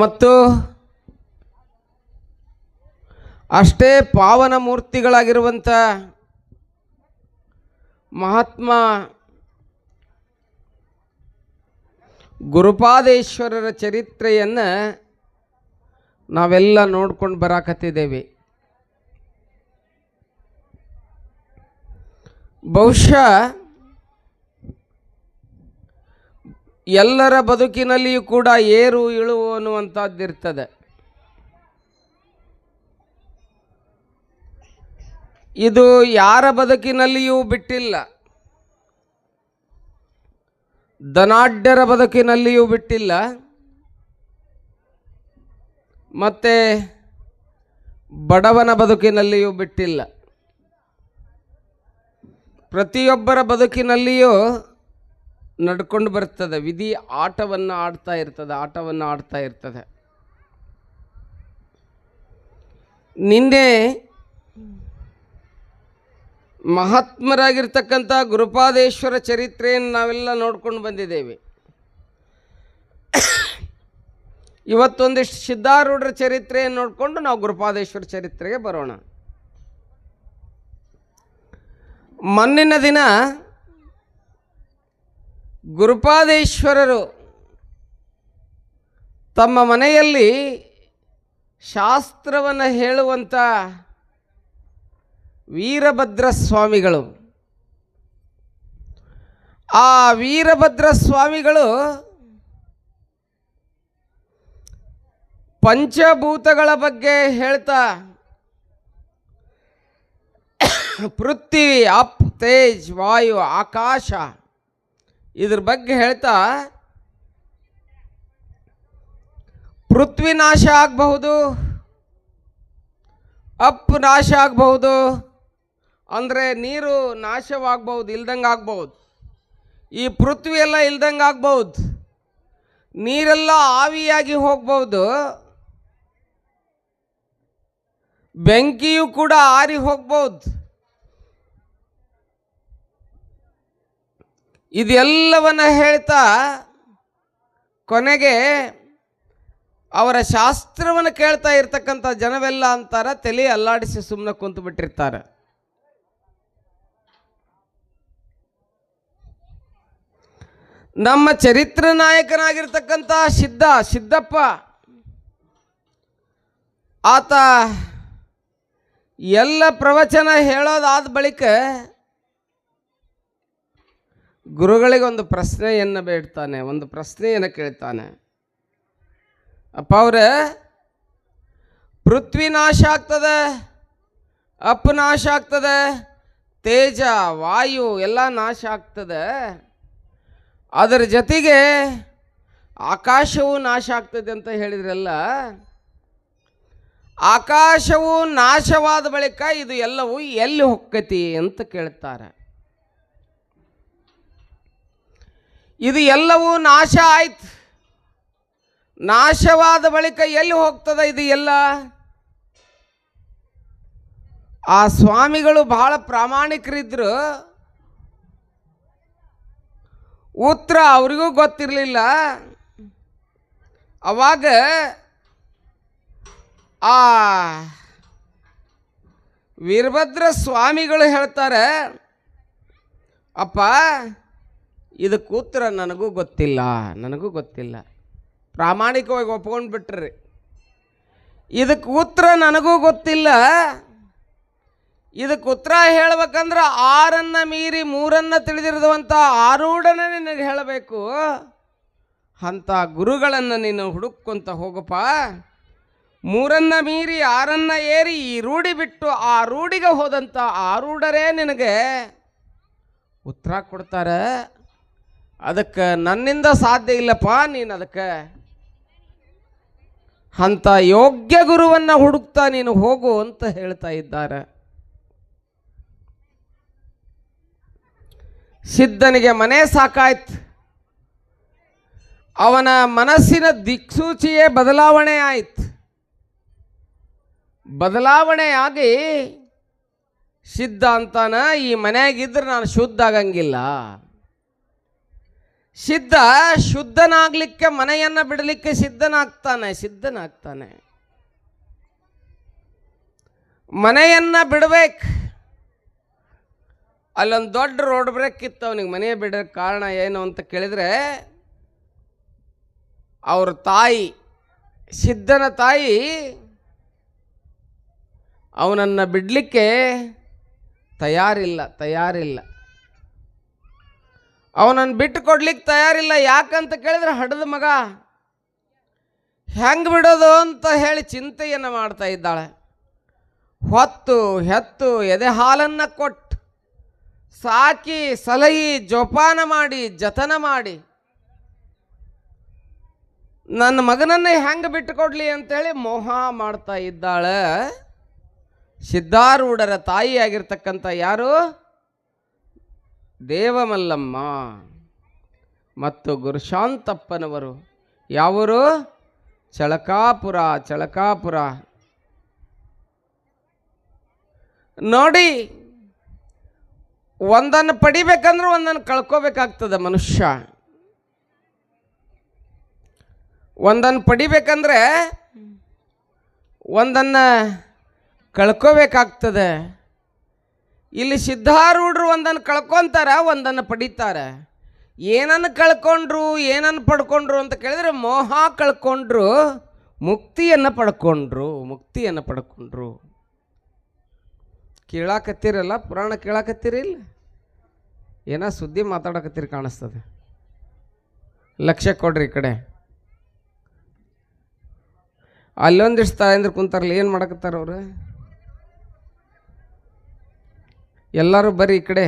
ಮತ್ತು ಅಷ್ಟೇ ಪಾವನ ಮೂರ್ತಿಗಳಾಗಿರುವಂಥ ಮಹಾತ್ಮ ಗುರುಪಾದೇಶ್ವರರ ಚರಿತ್ರೆಯನ್ನು ನಾವೆಲ್ಲ ನೋಡ್ಕೊಂಡು ಬರಾಕತ್ತಿದ್ದೇವೆ. ಬಹುಶಃ ಎಲ್ಲರ ಬದುಕಿನಲ್ಲಿಯೂ ಕೂಡ ಏರು ಇಳುವು ಅನ್ನುವಂಥದ್ದಿರ್ತದೆ. ಇದು ಯಾರ ಬದುಕಿನಲ್ಲಿಯೂ ಬಿಟ್ಟಿಲ್ಲ. ಧನಾಢ್ಯರ ಬದುಕಿನಲ್ಲಿಯೂ ಬಿಟ್ಟಿಲ್ಲ. ಮತ್ತು ಬಡವನ ಬದುಕಿನಲ್ಲಿಯೂ ಬಿಟ್ಟಿಲ್ಲ. ಪ್ರತಿಯೊಬ್ಬರ ಬದುಕಿನಲ್ಲಿಯೂ ನಡ್ಕೊಂಡು ಬರ್ತದೆ. ವಿಧಿ ಆಟವನ್ನು ಆಡ್ತಾ ಇರ್ತದೆ, ಆಟವನ್ನು ಆಡ್ತಾ ಇರ್ತದೆ. ನಿನ್ನೆ ಮಹಾತ್ಮರಾಗಿರ್ತಕ್ಕಂಥ ಗುರುಪಾದೇಶ್ವರ ಚರಿತ್ರೆಯನ್ನು ನಾವೆಲ್ಲ ನೋಡ್ಕೊಂಡು ಬಂದಿದ್ದೇವೆ. ಇವತ್ತೊಂದಿಷ್ಟು ಸಿದ್ಧಾರೂಢರ ಚರಿತ್ರೆಯನ್ನು ನೋಡಿಕೊಂಡು ನಾವು ಗುರುಪಾದೇಶ್ವರ ಚರಿತ್ರೆಗೆ ಬರೋಣ. ಮೊನ್ನಿನ ದಿನ ಗುರುಪಾದೇಶ್ವರರು ತಮ್ಮ ಮನೆಯಲ್ಲಿ ಶಾಸ್ತ್ರವನ್ನು ಹೇಳುವಂಥ ವೀರಭದ್ರ ಸ್ವಾಮಿಗಳು ಆ ವೀರಭದ್ರ ಸ್ವಾಮಿಗಳು ಪಂಚಭೂತಗಳ ಬಗ್ಗೆ ಹೇಳ್ತಾ, ಪೃಥ್ವಿ, ಅಪ್, ತೇಜ್, ವಾಯು, ಆಕಾಶ ಇದ್ರ ಬಗ್ಗೆ ಹೇಳ್ತಾ, ಪೃಥ್ವಿ ನಾಶ ಆಗಬಹುದು ಅಪ್ ನಾಶ ಆಗಬಹುದು, ಅಂದರೆ ನೀರು ನಾಶವಾಗಬಹುದು, ಇಲ್ದಂಗೆ ಆಗ್ಬಹುದು. ಈ ಪೃಥ್ವಿ ಎಲ್ಲ ಇಲ್ದಂಗೆ ಆಗ್ಬಹುದು. ನೀರೆಲ್ಲ ಆವಿಯಾಗಿ ಹೋಗ್ಬಹುದು. ಬೆಂಕಿಯೂ ಕೂಡ ಆರಿ ಹೋಗ್ಬಹುದು. ಇದೆಲ್ಲವನ್ನ ಹೇಳ್ತಾ ಕೊನೆಗೆ ಅವರ ಶಾಸ್ತ್ರವನ್ನು ಕೇಳ್ತಾ ಇರ್ತಕ್ಕಂಥ ಜನವೆಲ್ಲ ಅಂತಾರ ತಲೆ ಅಲ್ಲಾಡಿಸಿ ಸುಮ್ಮನೆ ಕುಂತು ಬಿಟ್ಟಿರ್ತಾರೆ. ನಮ್ಮ ಚರಿತ್ರ ನಾಯಕನಾಗಿರ್ತಕ್ಕಂಥ ಸಿದ್ಧ, ಸಿದ್ದಪ್ಪ, ಆತ ಎಲ್ಲ ಪ್ರವಚನ ಹೇಳೋದಾದ ಬಳಿಕ ಗುರುಗಳಿಗೆ ಒಂದು ಪ್ರಶ್ನೆಯನ್ನು ಬೇಡ್ತಾನೆ ಒಂದು ಪ್ರಶ್ನೆಯನ್ನು ಕೇಳ್ತಾನೆ. ಅಪ್ಪ ಅವ್ರೆ, ಪೃಥ್ವಿ ನಾಶ ಆಗ್ತದೆ, ಅಪ್ ನಾಶ ಆಗ್ತದೆ, ತೇಜ, ವಾಯು ಎಲ್ಲ ನಾಶ ಆಗ್ತದೆ. ಅದರ ಜೊತೆಗೆ ಆಕಾಶವೂ ನಾಶ ಆಗ್ತದೆ ಅಂತ ಹೇಳಿದ್ರಲ್ಲ, ಆಕಾಶವು ನಾಶವಾದ ಬಳಿಕ ಇದು ಎಲ್ಲವೂ ಎಲ್ಲಿ ಹೊಕ್ಕತಿ ಅಂತ ಕೇಳ್ತಾರೆ. ಇದು ಎಲ್ಲವೂ ನಾಶ ಆಯ್ತು. ನಾಶವಾದ ಬಳಿಕ ಎಲ್ಲಿ ಹೋಗ್ತದ ಇದು ಎಲ್ಲ? ಆ ಸ್ವಾಮಿಗಳು ಬಹಳ ಪ್ರಾಮಾಣಿಕರಿದ್ದರು ಉತ್ತರ ಅವರಿಗೂ ಗೊತ್ತಿರಲಿಲ್ಲ. ಅವಾಗ ಆ ವೀರಭದ್ರ ಸ್ವಾಮಿಗಳು ಹೇಳ್ತಾರೆ, ಅಪ್ಪ ಇದಕ್ಕೆ ಉತ್ತರ ನನಗೂ ಗೊತ್ತಿಲ್ಲ ನನಗೂ ಗೊತ್ತಿಲ್ಲ. ಪ್ರಾಮಾಣಿಕವಾಗಿ ಒಪ್ಕೊಂಡು ಬಿಟ್ರಿ. ಇದಕ್ಕೆ ಉತ್ತರ ನನಗೂ ಗೊತ್ತಿಲ್ಲ. ಇದಕ್ಕೆ ಉತ್ತರ ಹೇಳ್ಬೇಕಂದ್ರೆ ಆರನ್ನ ಮೀರಿ ಮೂರನ್ನು ತಿಳಿದಿರುವಂಥ ಆರೂಢನೇ ನಿನಗೆ ಹೇಳಬೇಕು. ಅಂಥ ಗುರುಗಳನ್ನು ನೀನು ಹುಡುಕೊಂತ ಹೋಗಪ್ಪ. ಮೂರನ್ನ ಮೀರಿ ಆರನ್ನ ಏರಿ ಈ ರೂಢಿ ಬಿಟ್ಟು ಆ ರೂಢಿಗೆ ಹೋದಂಥ ಆರೂಢರೇ ನಿನಗೆ ಉತ್ತರ ಕೊಡ್ತಾರೆ. ಅದಕ್ಕೆ ನನ್ನಿಂದ ಸಾಧ್ಯ ಇಲ್ಲಪ್ಪ, ನೀನು ಅದಕ್ಕೆ ಅಂಥ ಯೋಗ್ಯ ಗುರುವನ್ನು ಹುಡುಕ್ತಾ ನೀನು ಹೋಗು ಅಂತ ಹೇಳ್ತಾ ಇದ್ದಾರೆ. ಸಿದ್ಧನಿಗೆ ಮನೆ ಸಾಕಾಯ್ತು. ಅವನ ಮನಸ್ಸಿನ ದಿಕ್ಸೂಚಿಯೇ ಬದಲಾವಣೆ ಆಯಿತು. ಬದಲಾವಣೆಯಾಗಿ ಸಿದ್ಧ ಅಂತಾನ, ಈ ಮನೆಯಾಗಿದ್ದರೆ ನಾನು ಶುದ್ಧ ಆಗಂಗಿಲ್ಲ. ಸಿದ್ಧ, ಶುದ್ಧನಾಗ್ಲಿಕ್ಕೆ ಮನೆಯನ್ನ ಬಿಡಲಿಕ್ಕೆ ಸಿದ್ಧನಾಗ್ತಾನೆ ಸಿದ್ಧನಾಗ್ತಾನೆ. ಮನೆಯನ್ನ ಬಿಡಬೇಕು. ಅಲ್ಲೊಂದು ದೊಡ್ಡ ರೋಡ್ ಬ್ರೇಕ್ ಇತ್ತು, ಅವನಿಗೆ ಮನೆ ಬಿಡೋಕ್ಕೆ ಕಾರಣ ಏನು ಅಂತ ಕೇಳಿದರೆ, ಅವ್ರ ತಾಯಿ, ಸಿದ್ಧನ ತಾಯಿ, ಅವನನ್ನು ಬಿಡಲಿಕ್ಕೆ ತಯಾರಿಲ್ಲ ತಯಾರಿಲ್ಲ. ಅವನನ್ನು ಬಿಟ್ಟು ಕೊಡ್ಲಿಕ್ಕೆ ತಯಾರಿಲ್ಲ. ಯಾಕಂತ ಕೇಳಿದ್ರೆ ಹಡದ ಮಗ, ಹೆಂಗೆ ಬಿಡೋದು? ಅಂತ ಹೇಳಿ ಚಿಂತೆಯನ್ನು ಮಾಡ್ತಾ ಇದ್ದಾಳೆ. ಹೊತ್ತು, ಹೆತ್ತು, ಎದೆ ಹಾಲನ್ನು ಕೊಟ್ಟು ಸಾಕಿ, ಸಲಹಿ, ಜೋಪಾನ ಮಾಡಿ, ಜತನ ಮಾಡಿ, ನನ್ನ ಮಗನನ್ನೇ ಹೆಂಗೆ ಬಿಟ್ಟು ಕೊಡ್ಲಿ? ಅಂತೇಳಿ ಮೋಹ ಮಾಡ್ತಾ ಇದ್ದಾಳೆ. ಸಿದ್ಧಾರೂಢರ ತಾಯಿಯಾಗಿರ್ತಕ್ಕಂಥ ಯಾರು? ದೇವಮಲ್ಲಮ್ಮ ಮತ್ತು ಗುರುಶಾಂತಪ್ಪನವರು ಯಾವರು? ಚಳಕಾಪುರ ಚಳಕಾಪುರ. ನೋಡಿ, ಒಂದನ್ನು ಪಡಿಬೇಕಂದ್ರೆ ಒಂದನ್ನು ಕಳ್ಕೋಬೇಕಾಗ್ತದೆ ಮನುಷ್ಯ. ಒಂದನ್ನು ಪಡಿಬೇಕಂದ್ರೆ ಒಂದನ್ನು ಕಳ್ಕೋಬೇಕಾಗ್ತದೆ. ಇಲ್ಲಿ ಸಿದ್ಧಾರೂಢರು ಒಂದನ್ನು ಕಳ್ಕೊತಾರೆ, ಒಂದನ್ನು ಪಡಿತಾರೆ. ಏನನ್ನು ಕಳ್ಕೊಂಡ್ರು, ಏನನ್ನು ಪಡ್ಕೊಂಡ್ರು ಅಂತ ಕೇಳಿದ್ರೆ ಮೋಹ ಕಳ್ಕೊಂಡ್ರು, ಮುಕ್ತಿಯನ್ನು ಪಡ್ಕೊಂಡ್ರು ಮುಕ್ತಿಯನ್ನು ಪಡ್ಕೊಂಡ್ರು. ಕೇಳಾಕತ್ತೀರಲ್ಲ, ಪುರಾಣ ಕೇಳಾಕತ್ತೀರಿಲ್ಲ ಏನೋ ಸುದ್ದಿ ಮಾತಾಡಕತ್ತೀರಿ ಕಾಣಿಸ್ತದೆ. ಲಕ್ಷ್ಯ ಕೊಡ್ರಿ ಈ ಕಡೆ. ಅಲ್ಲೊಂದಿಷ್ಟು ತಾಯಂದ್ರೆ ಕುಂತಾರಲ್ಲ, ಏನು ಮಾಡಕತ್ತಾರ ಅವ್ರು? ಎಲ್ಲರೂ ಬರ್ರಿ ಈ ಕಡೆ.